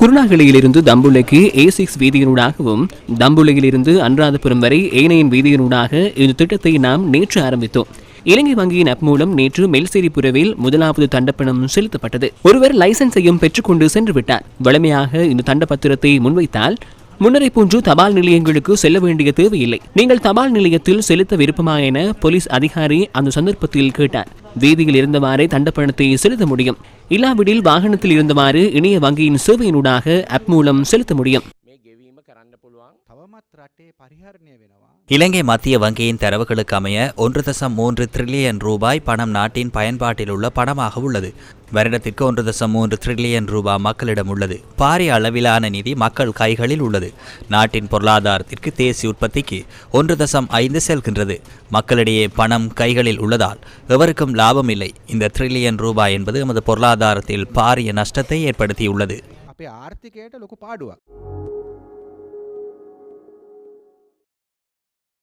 குருணாகலியிலிருந்து தம்புலைக்கு ஏ six வீதியினூடாகவும் தம்புலையிலிருந்து அன்றாதபுரம் வரை ஏனையின் வீதியினூடாக இந்த திட்டத்தை நாம் நேற்று ஆரம்பித்தோம். இலங்கை வங்கியின் அப் மூலம் நேற்று மெல்சேரிபுரவில் முதலாவது தண்டப்பணம் செலுத்தப்பட்டது. ஒருவர் லைசன்ஸையும் பெற்றுக்கொண்டு சென்று விட்டார். வழமையாக இந்த தண்டப்பத்திரத்தை முன்வைத்தால் முன்னரை போன்று தபால் நிலையங்களுக்கு செல்ல வேண்டிய தேவையில்லை. நீங்கள் தபால் நிலையத்தில் செலுத்த விருப்பமா என போலீஸ் அதிகாரி அந்த சந்தர்ப்பத்தில் கேட்டார். வீதியில் இருந்தவாறே தண்டப்பணத்தை செலுத்த முடியும். இல்லாவிடில் வாகனத்தில் இருந்தவாறு இணைய வங்கியின் சேவையினூடாக ஆப் மூலம் செலுத்த முடியும். இலங்கை மத்திய வங்கியின் தரவுகளுக்கு அமைய ஒன்று தசம் மூன்று டிரில்லியன் ரூபாய் பணம் நாட்டின் பயன்பாட்டில் உள்ள பணமாக உள்ளது வருடத்திற்கு ஒன்று தசம் மூன்று டிரில்லியன் ரூபாய் மக்களிடம் உள்ளது பாரிய அளவிலான நிதி மக்கள் கைகளில் உள்ளது நாட்டின் பொருளாதாரத்திற்கு தேசிய உற்பத்திக்கு ஒன்று தசம் ஐந்து செல்கின்றது மக்களிடையே பணம் கைகளில் உள்ளதால் எவருக்கும் லாபம் இல்லை இந்த டிரில்லியன் ரூபாய் என்பது எமது பொருளாதாரத்தில் பாரிய நஷ்டத்தை ஏற்படுத்தியுள்ளது අපේ ආර්ථිකයට ලොකු පාඩුවක්.